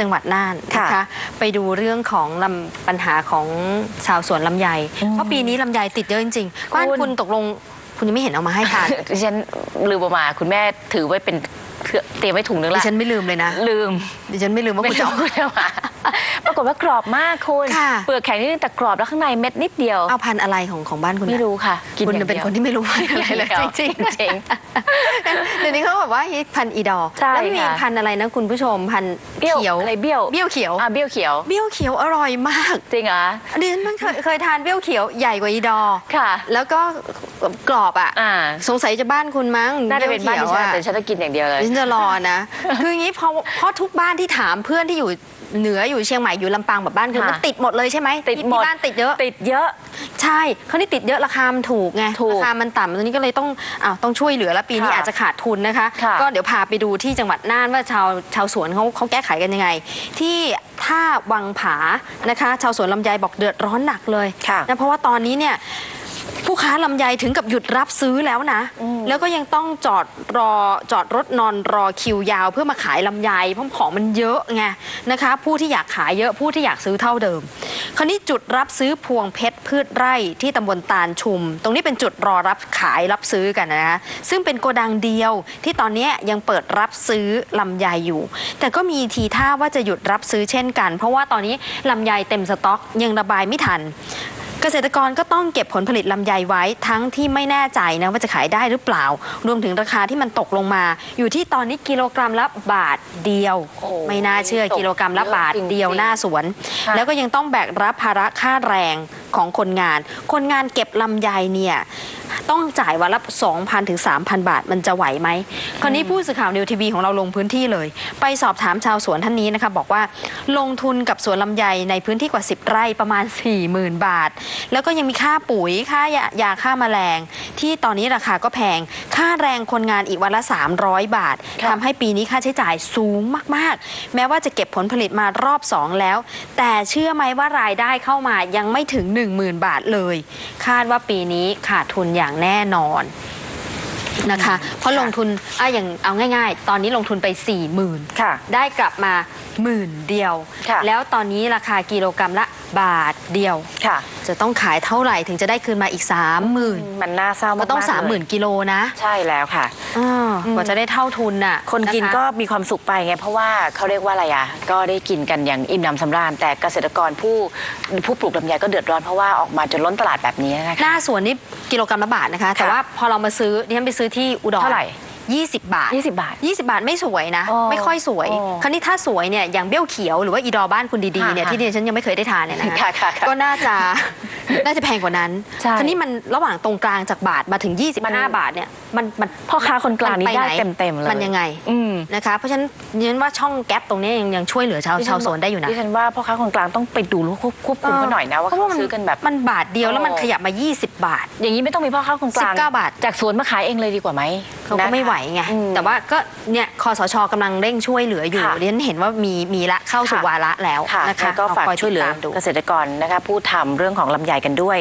จังหวัดน่านนะค่ะคะไปดูเรื่องของลำปัญหาของชาวสวนลำไย เพราะปีนี้ลำไยติดเยอะจริงๆบ้านคุณคุณตกลงคุณยังไม่เห็นเอามาให้ทานดิฉันลืมเอามาคุณแม่ถือไว้เป็นเพื่อเตรียมไว้ถุงนึงดิละฉันไม่ลืมเลยนะ ลืมดิฉันไม่ลืมว่าไม่คุณจะรู้เอาคุณเอามาปรากฏว่ากรอบมากคุณค่ะ เปลือกแข็งนิดนึงแต่กรอบแล้วข้างในเม็ดนิดเดียว เอาพันธุ์อะไรของของบ้านคุณไม่อะรู้ค่ะกินคุณอย่างเป็นดียวคนที่ไม่รู้พันธุ์อะไรเลยเดียวจริงๆ จริง เดี๋ยวนี้เขาแบบว่าฮิตพันธุ์อีดอร์ใช่แล้วมีค่ะ พันธุ์อะไรนะคุณผู้ชมพันธุ์เบี้ยวเขียวอะไรเบี้ยวเบี้ยวเขียว อะเบี้ยวเขียว เบี้ยวเขียวอร่อยมากจริงเหรอดิฉันเพิ่งเคยเคยทานเบี้ยวเขียวใหญ่กว่าอีดอร์ค่ะ แล้วก็กรอบอะ อ่าสงสัยจะบ้านคุณมั้งน่าจะเป็นบ้านที่ฉันอะแต่ฉันจะกินอย่างเดียวเลย ดิฉันจะรอนะ คืออย่างนี้เพราะเพราะทุกบ้านที่ถามเพื่อนที่อยู่ เหนืออยู่เชียงใหม่อยู่ลำปางแบบบ้านคุณค่ะมันติดหมดเลยใช่ไหมติดที่หมด ที่บ้านติดเยอะ ติดเยอะ ใช่เขานี่ติดเยอะราคามันถูกไงถูกราคามันต่ำตอนนี้ก็เลยต้องอ้าวต้องช่วยเหลือแล้วปีนี้ค่ะอาจจะขาดทุนนะคะ ค่ะก็เดี๋ยวพาไปดูที่จังหวัดน่านว่าชาวชาวสวนเขาเขาแก้ไขกันยังไง ที่ท่าวังผานะคะ ชาวสวนลำไยบอกเดือดร้อนหนักเลยค่ะ นะเพราะว่าตอนนี้เนี่ย ผู้ค้าลำไยถึงกับหยุดรับซื้อแล้วนะ แล้วก็ยังต้องจอดรอจอดรถนอนรอคิวยาว เพื่อมาขายลำไยเพราะของมันเยอะไงนะคะ ผู้ที่อยากขายเยอะผู้ที่อยากซื้อเท่าเดิม คราวนี้จุดรับซื้อพวงเพชรพืชไร่ที่ตำบลตาลชุม ตรงนี้เป็นจุดรอรับขายรับซื้อกันนะซึ่งเป็นโกดังเดียวที่ตอนนี้ยังเปิดรับซื้อลำไยอยู่ แต่ก็มีทีท่าว่าจะหยุดรับซื้อเช่นกัน เพราะว่าตอนนี้ลำไยเต็มสต็อกยังระบายไม่ทัน เกษตรกรก็ต้องเก็บผลผลิตลำไยไว้ทั้งที่ไม่แน่ใจนะว่าจะขายได้หรือเปล่า รวมถึงราคาที่มันตกลงมา อยู่ที่ตอนนี้กิโลกรัมละบาทเดียว โอ้ไม่น่าเชื่อตกกิโลกรัมละบาทเยอะจริงๆเดียวหน้าสวน ค่ะ แล้วก็ยังต้องแบกรับภาระค่าแรงของคนงาน คนงานเก็บลำไยเนี่ย ต้องจ่ายวันละ2,000ถึง3,000 บาทมันจะไหวไหมคราวนี้ผู้สื่อข่าวนิวทีวีของเราลงพื้นที่เลย ไปสอบถามชาวสวนท่านนี้นะคะบอกว่าลงทุนกับสวนลำไยในพื้นที่กว่า 10 ไร่ประมาณ 40,000 บาท แล้วก็ยังมีค่าปุ๋ยค่ายายาฆ่าแมลง ที่ตอนนี้ราคาก็แพง ค่าแรงคนงานอีกวันละ 300 บาทค่ะทำให้ปีนี้ค่าใช้จ่ายสูงมาก ๆ แม้ว่าจะเก็บผลผลิตมารอบ 2 แล้ว แต่เชื่อไหมว่ารายได้เข้ามายังไม่ถึง 10,000 บาทเลย คาดว่าปีนี้ขาดทุนอย่างแน่นอนนะคะ เพราะลงทุนอะอย่างเอาง่าย ๆ ตอนนี้ลงทุนไป40,000ค่ะได้กลับมาหมื่นเดียวค่ะแล้วตอนนี้ราคากิโลกรัมละ บาทเดียว ค่ะ จะต้องขายเท่าไหร่ถึงจะได้คืนมาอีก 30,000 มันน่าเศร้าก็ต้องากๆเลย30,000 กิโลนะใช่แล้วค่ะอ่ากว่าจะได้เท่าทุนน่ะคนกินะะ ก็มีความสุขไปไง เพราะว่าเขาเรียกว่าอะไรอะ ก็ได้กินกันอย่างอิ่มหนำสำราญ แต่เกษตรกรผู้ผู้ปลูกลำไยก็เดือดร้อนเพราะว่าออกมาจนล้นตลาดแบบนี้นะคะ หน้าสวนนี่กิโลกรัมละบาทนะคะ แต่ว่าพอเรามาซื้อดิฉันไปซื้อที่อุดรเท่าไหร่ 20 บาท 20 บาท 20 บาทไม่สวยนะ อ๋อไม่ค่อยสวย อ๋อคราวนี้ถ้าสวยเนี่ยอย่างเบี้ยวเขียวหรือว่าอีดอบ้านคุณดีๆเนี่ยค่ะที่ดิฉันยังไม่เคยได้ทานเนี่ยนะค่ะค่ะค่ะก็น่าจะ น่าจะแพงกว่านั้นใช่คราวนี้มันระหว่างตรงกลางจากบาทมาถึงมัน25 บาทเนี่ยมันมันพ่อค้าคนกลางนี่มัปได้หเต็มๆเลยมันยังไงอืมนะคะ เพราะฉะนั้นดิฉันว่าช่องแก๊ปตรงนี้ยังยังช่วยเหลือชาวชาวสวนได้อยู่นะดิฉันว่าพ่อค้าคนกลางต้องไปดูแล้วควบควบคุมเขาหน่อยนะว่าเพราะเขาว่ามันซื้อกันแบบมันบาทเดียวแล้วมันโอ้ขยับมา 20 บาท อย่างนี้ไม่ต้องมีพ่อค้าคนกลาง19บาท จากสวนมาขายเองเลยดีกว่าไหมเขาก็ไม่ไหวไงอืมแต่ว่าก็เนี่ยคอสชกำลังเร่งช่วยเหลืออยู่ค่ะดิฉันเห็นว่ามีมีละเข้าสู่ค่ะวาระแล้วค่ะนะคะงั้นก็ฝากเอคอช่วยเหลือติดตามดูเกษตรกรนะคะผู้ทำเรื่องของลำไยกันด้วย